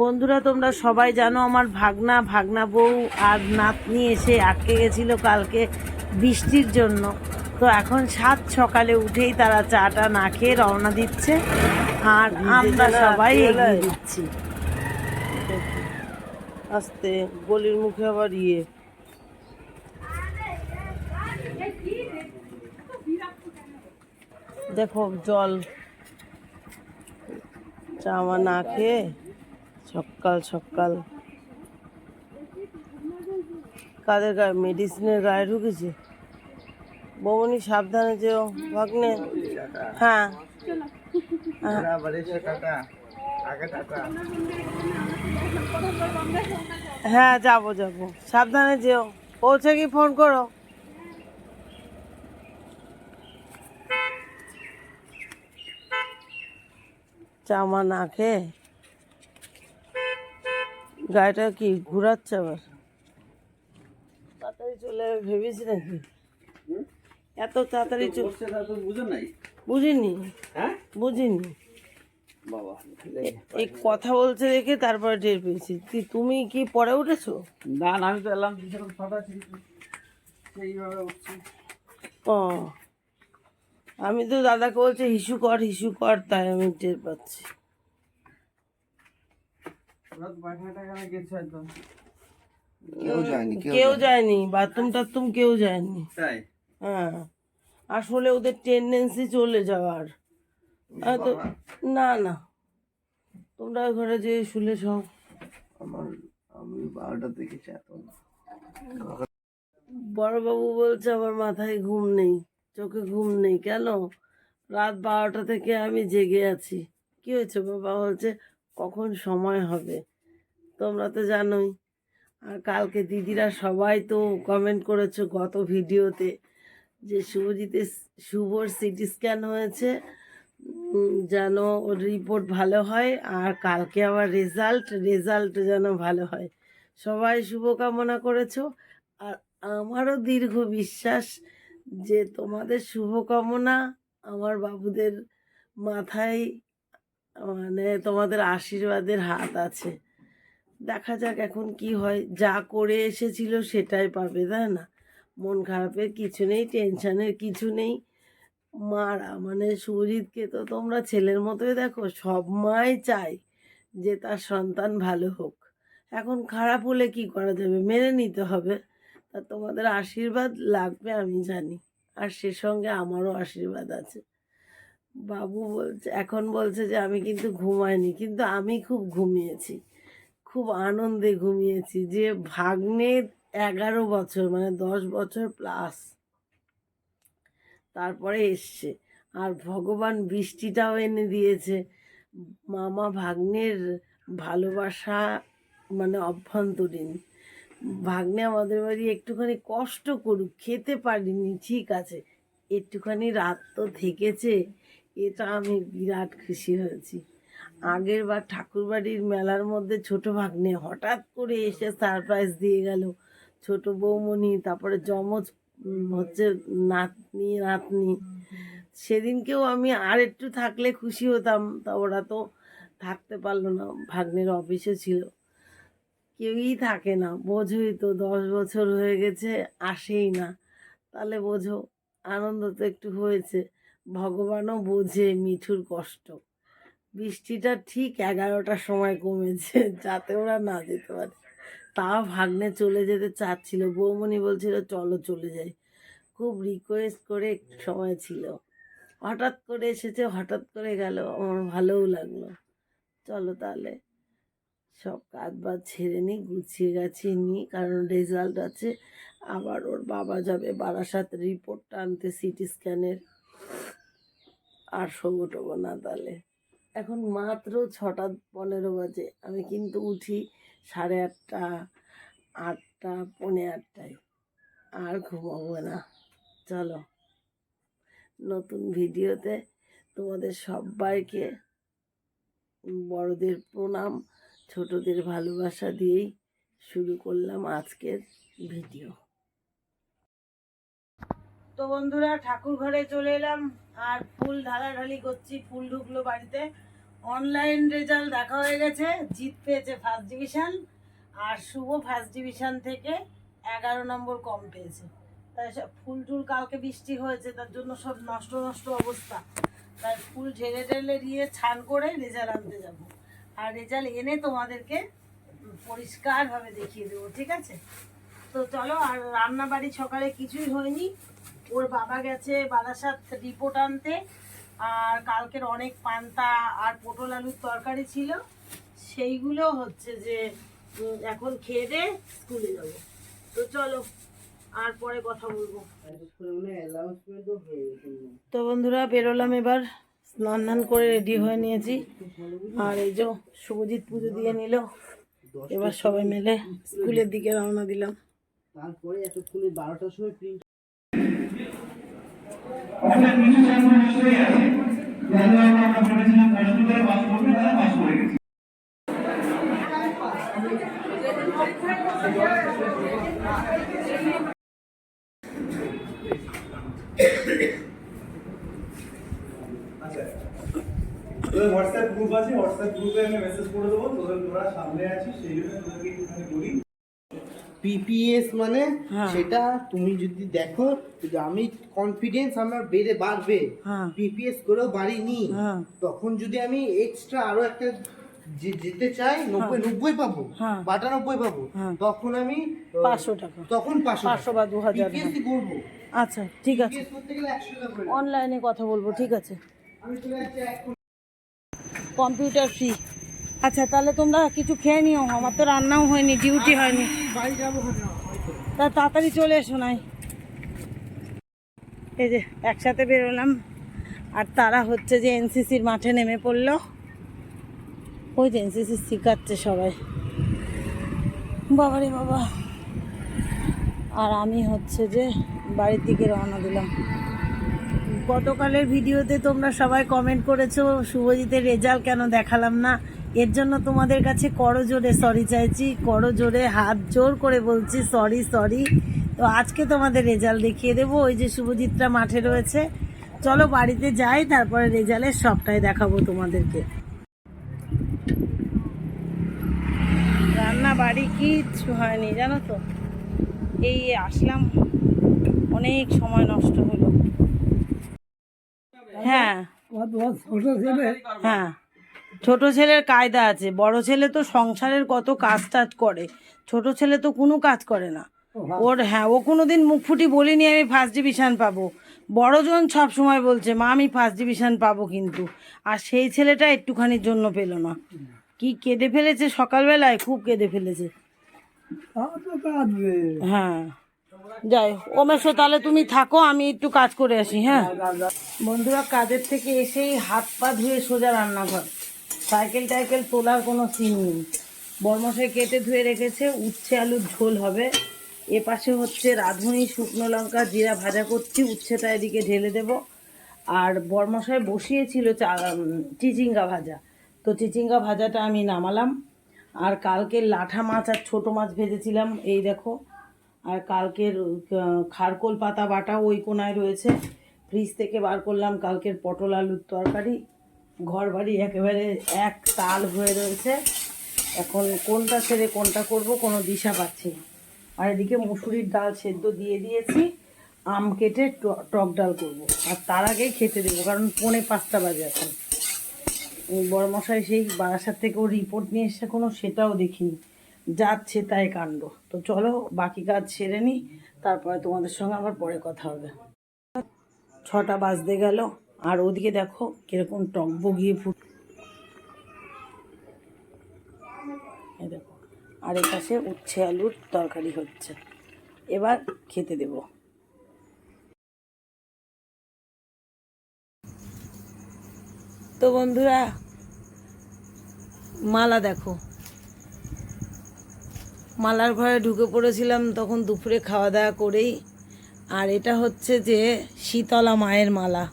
বন্ধুরা তোমরা সবাই জানো আমার ভাগনা ভাগনা বউ আর নাতনি এসে আটকে গেছিল কালকে বৃষ্টির জন্য। তো এখন সাত সকালে উঠেই তারা চাটা না খেয়ে রওনা দিচ্ছে আর আমরা সবাই এগিয়ে দিচ্ছি। আস্তে গলির মুখে আবার ইয়ে। দেখো জল। চামা না খেয়ে সকাল সকাল। কাদের গায়ে? মেডিসিনের গায়ে ঢুকেছে? বৌমনি সাবধানে যেও ভাগ্নে। হ্যাঁ। হ্যাঁ। হ্যাঁ যাব যাব। সাবধানে যেও। পৌঁছে কি ফোন করো। চামা না খেয়ে? গাড়িটা কি ঘুরাচ্ছে আবার? তাড়াতাড়ি চলে ভেবেছি নাকি। এত তাড়াতাড়ি চল বুঝো নাই? বুঝিনি। হ্যাঁ? বুঝিনি। বাবা এই কথা বলছে দেখে তারপরে টের পেয়েছি। কি তুমি কি পরে উঠেছো? না আমি তো এলাম ও আমি তো দাদাকে বলছে হিসু কর হিসু কর তাই আমি টের পাচ্ছি ওরা তো পায়খানা টাখানা গেছে হয়তো কেউ যায়নি বাথরুম টাথরুম কেউ যায়নি। তাই? হ্যাঁ আসলে ওদের টেন্ডেন্সি চলে যাওয়ার। তো না না। তোমরা ঘরে যে শুলে সব। আমার আমি বারোটা থেকে বড়বাবু বলছে আমার মাথায় ঘুম নেই চোখে ঘুম নেই কেন? রাত বারোটা থেকে আমি জেগে আছি। কি হয়েছে বাবা বলছে কখন সময় হবে? তোমরা তো জানোই। আর কালকে দিদিরা সবাই তো কমেন্ট করেছ গত ভিডিওতে যে শুভজিতে শুভর সিটি স্ক্যান হয়েছে। যেন ওর রিপোর্ট ভালো হয় আর কালকে আবার রেজাল্ট রেজাল্ট যেন ভালো হয়। সবাই শুভকামনা করেছ। আর আমারও দীর্ঘ বিশ্বাস যে তোমাদের শুভকামনা আমার বাবুদের মাথায় মানে তোমাদের আশীর্বাদের হাত আছে। দেখা যাক এখন কি হয়। যা করে এসেছিল সেটাই পাবে, তাই না? মন খারাপের কিছু নেই, টেনশনের কিছু নেই। মারা মানে সুজিতকে তো তোমরা ছেলের মতোই দেখো, সব মাই চায় যে তার সন্তান ভালো হোক। এখন খারাপ হলে কি করা যাবে? মেনে নিতে হবে। তা তোমাদের আশীর্বাদ লাগবে আমি জানি। আর সে সঙ্গে আমারও আশীর্বাদ আছে। বাবু বলছে, এখন বলছে যে আমি কিন্তু ঘুমাইনি, কিন্তু আমি খুব ঘুমিয়েছি। খুব আনন্দে ঘুমিয়েছি, যে ভাগ্নে এগারো বছর মানে দশ বছর প্লাস তারপরে এসছে, আর ভগবান বৃষ্টিটাও এনে দিয়েছে। মামা ভাগ্নের ভালোবাসা মানে অভ্যন্তরীণ। ভাগ্নে আমাদের বাড়ি একটুখানি কষ্ট করুক, খেতে পারিনি, ঠিক আছে। একটুখানি রাত তো থেকেছে এটা আমি বিরাট খুশি হয়েছি। আগের বার ঠাকুরবাড়ির মেলার মধ্যে ছোট ভাগ্নে হঠাৎ করে এসে সারপ্রাইজ দিয়ে গেল। ছোট বৌমণি, তারপরে যমজ হচ্ছে নাতনি নাতনি। সেদিনকেও আমি আর একটু থাকলে খুশি হতাম, তা ওরা তো থাকতে পারল না, ভাগ্নের অফিসে ছিল। কেউই থাকে না, বোঝোই তো, দশ বছর হয়ে গেছে, আসেই না। তাহলে বোঝো, আনন্দ তো একটু হয়েছে। ভগবানও বোঝে মিঠুর কষ্ট। বৃষ্টিটা ঠিক এগারোটার সময় কমেছে, যাতে ওরা না যেতে পারে। তাও ভাগ্নে চলে যেতে চাচ্ছিল। বৌমণি বলছিল, চলো চলে যাই। খুব রিকোয়েস্ট করে সময় ছিল। হঠাৎ করে এসেছে, হঠাৎ করে গেল। আমার ভালোও লাগল। চলো তাহলে। সব কাজ বাজ ছেড়ে নিই, গুছিয়ে গাছিয়ে নিই, কারণ রেজাল্ট আছে। আবার ওর বাবা যাবে বারাসাত রিপোর্টটা আনতে সিটি স্ক্যানের আর শোবো না তাহলে। এখন মাত্র ছটা পনেরো বাজে। আমি কিন্তু উঠি সাড়ে আটটা আটটা, পৌনে আটটায়। আর ঘুমাবো না। চলো। নতুন ভিডিওতে তোমাদের সবাইকে বড়দের প্রণাম, ছোটদের ভালোবাসা দিয়েই শুরু করলাম আজকের ভিডিও। তো বন্ধুরা, ঠাকুর ঘরে চলে এলাম। আর ফুল ঢালাঢালি করছি, ফুল ঢুকলো বাড়িতে। অনলাইন রেজাল্ট দেখা হয়ে গেছে, জিত পেয়েছে ফার্স্ট ডিভিশন আর শুভ ফার্স্ট ডিভিশন থেকে এগারো নম্বর কম পেয়েছে। তাই সব ফুল টুল কালকে বৃষ্টি হয়েছে, তার জন্য সব নষ্ট নষ্ট অবস্থা। তাই ফুল ঢেলে ঢেলে দিয়ে ছান করে রেজাল্ট আনতে যাব। আর রেজাল্ট এনে তোমাদেরকে পরিষ্কারভাবে দেখিয়ে দেবো, ঠিক আছে? তো চলো, আর রান্না বাড়ি সকালে কিছুই হয়নি। ওর বাবা গেছে বারাসাত রিপোর্ট আনতে, আর কালকের অনেক পান্তা আর পটল আলুর তরকারি ছিল। সেইগুলো হচ্ছে যে এখন খেয়ে দে, স্কুলে যাব। তো চলো, আর পরে কথা বলব। তো বন্ধুরা, বেরোলাম এবার। স্নান টান করে রেডি হয়ে নিয়েছি। আর এই যে শুভজিৎ পুজো দিয়ে নিল। এবার সবাই মিলে স্কুলের দিকে রওনা দিলাম। তারপরে এতক্ষণে বারোটার সময় প্রিন্ট তোদের হোয়াটসঅ্যাপ গ্রুপ আছে হোয়াটসঅ্যাপ গ্রুপে আমি মেসেজ করে দেবো। তোদের তোরা সামনে আছিস, সেই জন্য তোদেরকে একটুখানি বলি। পিপিএস মানে হ্যাঁ। সেটা তুমি যদি দেখো যে আমি কনফিডেন্স আমার বেড়ে বাড়বে হ্যাঁ। পিপিএস করেও বাড়িনি হ্যাঁ। তখন যদি আমি এক্সট্রা আরও একটা যেতে চাই নব্বই নব্বই পাবো হ্যাঁ। বাটানব্বই পাবো হ্যাঁ। তখন আমি পাঁচশো টাকা তখন পাঁচশো বা দু হাজার, করব আচ্ছা ঠিক আছে অনলাইনে কথা বলব ঠিক আছে কম্পিউটার ফ্রি আচ্ছা তাহলে তোমরা কিছু খেয়ে নিও। আমার তো রান্নাও হয়নি ডিউটি হয়নি। তা তাড়াতাড়ি চলে এসো নাই। এই যে, একসাথে বেরোলাম। আর তারা হচ্ছে যে এনসিসির মাঠে নেমে পড়ল। ওই যে এনসিসি শিখাচ্ছে সবাই। বাবারে বাবা। আর আমি হচ্ছে যে বাড়ির দিকে রওনা দিলাম। গতকালের ভিডিওতে তোমরা সবাই কমেন্ট করেছ, শুভজিতের রেজাল্ট কেন দেখালাম না? এর জন্য তোমাদের কাছে করো জোরে সরি চাইছি করো জোরে হাত জোর করে বলছি সরি সরি তো আজকে তোমাদের রেজাল্ট দেখিয়ে দেবো ওই যে শুভজিৎটা মাঠে রয়েছে। চলো বাড়িতে যাই তারপরে রেজাল্টের সবটাই দেখাবো তোমাদেরকে। রান্না বাড়ি কিচ্ছু হয়নি জানো তো? এই আসলাম অনেক সময় নষ্ট হলো। হ্যাঁ। হ্যাঁ। ছোট ছেলের কায়দা আছে বড় ছেলে তো সংসারের কত কাজ টাজ করে ছোট ছেলে তো কোনো কাজ করে না। ওর হ্যাঁ ও কোনোদিন মুখ ফুটি বলিনি আমি ফার্স্ট ডিভিশন পাবো। বড়জন সব সময় বলছে মা আমি ফার্স্ট ডিভিশন পাবো কিন্তু। আর সেই ছেলেটা একটুখানির জন্য পেল না। কি কেঁদে ফেলেছে সকালবেলায় খুব কেঁদে ফেলেছে। হ্যাঁ। যাই ওমেশো তাহলে তুমি থাকো আমি একটু কাজ করে আসি হ্যাঁ? বন্ধুরা কাজের থেকে এসেই হাত পা ধুয়ে সোজা রান্নাঘর। সাইকেল টাইকেল তোলার কোনো সিন নেই। বরমশাই কেটে ধুয়ে রেখেছে, উচ্ছে আলুর ঝোল হবে। এ পাশে হচ্ছে রাঁধুনি, শুকনো লঙ্কা, জিরা ভাজা করছি, উচ্ছেটা এদিকে ঢেলে দেব। আর বরমশাই বসিয়েছিল চা চিচিঙ্গা ভাজা। তো চিচিঙ্গা ভাজাটা আমি নামালাম। আর কালকে লাঠা মাছ আর ছোটো মাছ ভেজেছিলাম, এই দেখো। আর কালকের খারকোল পাতা বাটা ওই কোনায় রয়েছে। ফ্রিজ থেকে বার করলাম কালকের পটল আলুর তরকারি। ঘর বাড়ি একেবারে এক তাল হয়ে রয়েছে। এখন কোনটা ছেড়ে কোনটা করব কোনো দিশা পাচ্ছি না। আর এদিকে মুসুরির ডাল সেদ্ধ দিয়ে দিয়েছি, আম কেটে টক ডাল করব। আর তার আগেই খেতে দেবো, কারণ পৌনে পাঁচটা বাজে এখন। বড়মশাই সেই বারাসাত থেকে ও রিপোর্ট নিয়ে এসে কোনো সেটাও দেখিনি। যাচ্ছে তাই কাণ্ড। তো চলো, বাকি কাজ সেরে নিই তারপরে তোমাদের সঙ্গে আবার পরে কথা হবে। ছটা বাজতে গেল। আর ওদিকে দেখো কীরকম টক বগিয়ে ফুট দেখো। আর এ পাশে উচ্ছে আলুর তরকারি হচ্ছে। এবার খেতে দেবো। তো বন্ধুরা, মালা দেখো। মালার ঘরে ঢুকে পড়েছিলাম, তখন দুপুরে খাওয়া দাওয়া করেই। আর এটা হচ্ছে যে শীতলা মায়ের মালা।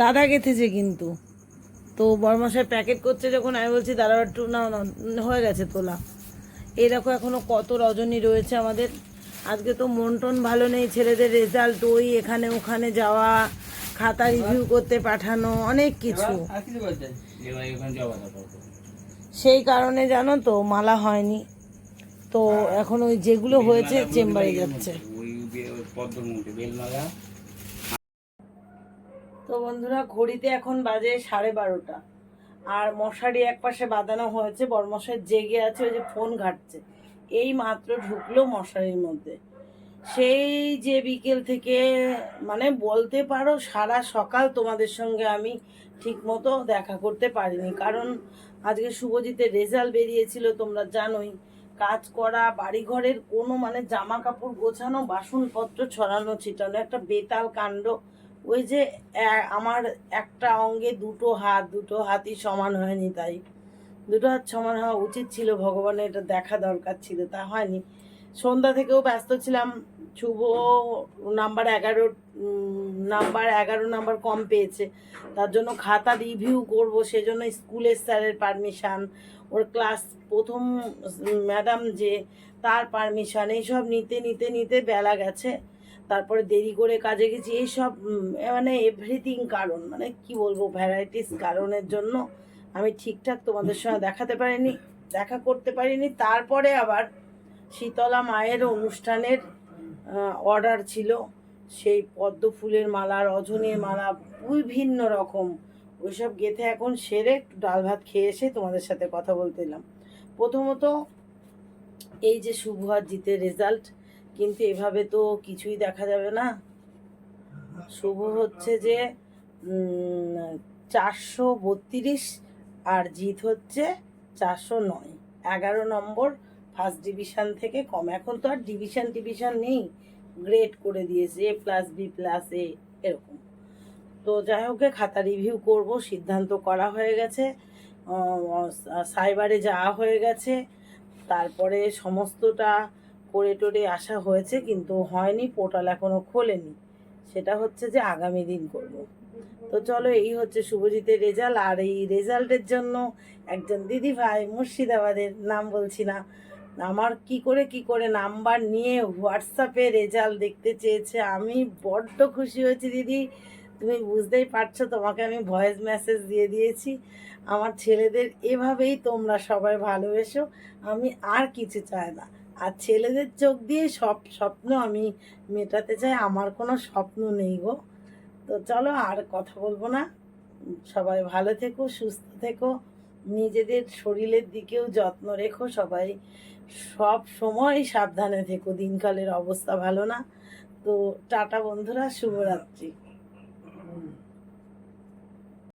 দাদা গেঁথেছে কিন্তু। তো বরমাসায় প্যাকেট করছে যখন, আমি বলছি, দাদা, একটু না হয়ে গেছে তোলা। এই দেখো এখনও কত রজনী রয়েছে আমাদের। আজকে তো মন টন ভালো নেই, ছেলেদের রেজাল্ট ওই এখানে ওখানে যাওয়া, খাতা রিভিউ করতে পাঠানো, অনেক কিছু। সেই কারণে জানো তো, মালা হয়নি। তো এখন ওই যেগুলো হয়েছে, চেম্বারে যাচ্ছে। তো বন্ধুরা, ঘড়িতে এখন বাজে সাড়ে বারোটা। আর মশারি এক পাশে বাঁধানো হয়েছে, বরমশাই জেগে আছে, ওই যে ফোন ঘাটছে। এই মাত্র ঢুকলো মশারির মধ্যে। সেই যে বিকেল থেকে মানে বলতে পারো সারা সকাল তোমাদের সঙ্গে আমি ঠিকমতো দেখা করতে পারিনি। কারণ আজকে শুভজিতের রেজাল্ট বেরিয়েছিল, তোমরা জানোই। কাজ করা, বাড়িঘরের কোনো মানে জামা কাপড় গোছানো, বাসনপত্র ছড়ানো, ছিটানো, একটা বেতাল কাণ্ড ওই যে আমার একটা অঙ্গে দুটো হাত, দুটো হাতই সমান হয়নি তাই। দুটো হাত সমান হওয়া উচিত ছিল, ভগবানের এটা দেখা দরকার ছিল, তা হয়নি। সন্ধ্যা থেকেও ব্যস্ত ছিলাম শুভ নাম্বার এগারো নাম্বার এগারো নাম্বার কম পেয়েছে। তার জন্য খাতা রিভিউ করব, সেজন্য স্কুলের স্যারের পারমিশান ওর ক্লাস প্রথম ম্যাডাম যে, তার পারমিশান এইসব নিতে নিতে নিতে বেলা গেছে। তারপরে দেরি করে কাজে গেছি, এইসব মানে এভরিথিং কারণ মানে কি বলব ভ্যারাইটিস কারণের জন্য আমি ঠিকঠাক তোমাদের সঙ্গে দেখাতে পারিনি, দেখা করতে পারিনি। তারপরে আবার শীতলা মায়ের অনুষ্ঠানের অর্ডার ছিল। সেই পদ্ম ফুলের মালা, রজনীর মালা, বিভিন্ন রকম। ওইসব গেথে এখন সেরে একটু ডাল ভাত খেয়ে এসে তোমাদের সাথে কথা বলতে এলাম। প্রথমত এই যে শুভ জিতের রেজাল্ট কিন্তু এভাবে তো কিছুই দেখা যাবে না। শুভ হচ্ছে যে চারশো বত্রিশ আর জিত হচ্ছে চারশো নয়। এগারো নম্বর ফার্স্ট ডিভিশন থেকে কম। এখন তো আর ডিভিশন টিভিশন নেই। গ্রেড করে দিয়েছে A plus B plus A এরকম। তো যাই হোক খাতা রিভিউ করব। সিদ্ধান্ত করা হয়ে গেছে। সাইবারে যাওয়া হয়ে গেছে। তারপরে সমস্তটা করে টোরে আসা হয়েছে, কিন্তু হয়নি, পোর্টাল এখনও খোলেনি। সেটা হচ্ছে যে আগামী দিন করব। তো চলো, এই হচ্ছে শুভজিতের রেজাল্ট আর এই রেজাল্টের জন্য একজন দিদি ভাই মুর্শিদাবাদের নাম বলছি না, আমার কি করে কি করে নাম্বার নিয়ে হোয়াটসঅ্যাপে রেজাল্ট দেখতে চেয়েছে। আমি বড্ড খুশি হয়েছি দিদি। তুমি বুঝতেই পারছ, তোমাকে আমি ভয়েস মেসেজ দিয়ে দিয়েছি। আমার ছেলেদের এভাবেই তোমরা সবাই ভালোবেসো। আমি আর কিছু চাই না। আর ছেলেদের চোখ দিয়ে সব স্বপ্ন আমি মেটাতে চাই, আমার কোনো স্বপ্ন নেই গো। তো চলো আর কথা বলব না। সবাই ভালো থেকো, সুস্থ থেকো, নিজেদের শরীরের দিকেও যত্ন রেখো সবাই। সব সময় সাবধানে থেকো, দিনকালের অবস্থা ভালো না। তো টাটা বন্ধুরা, শুভরাত্রি।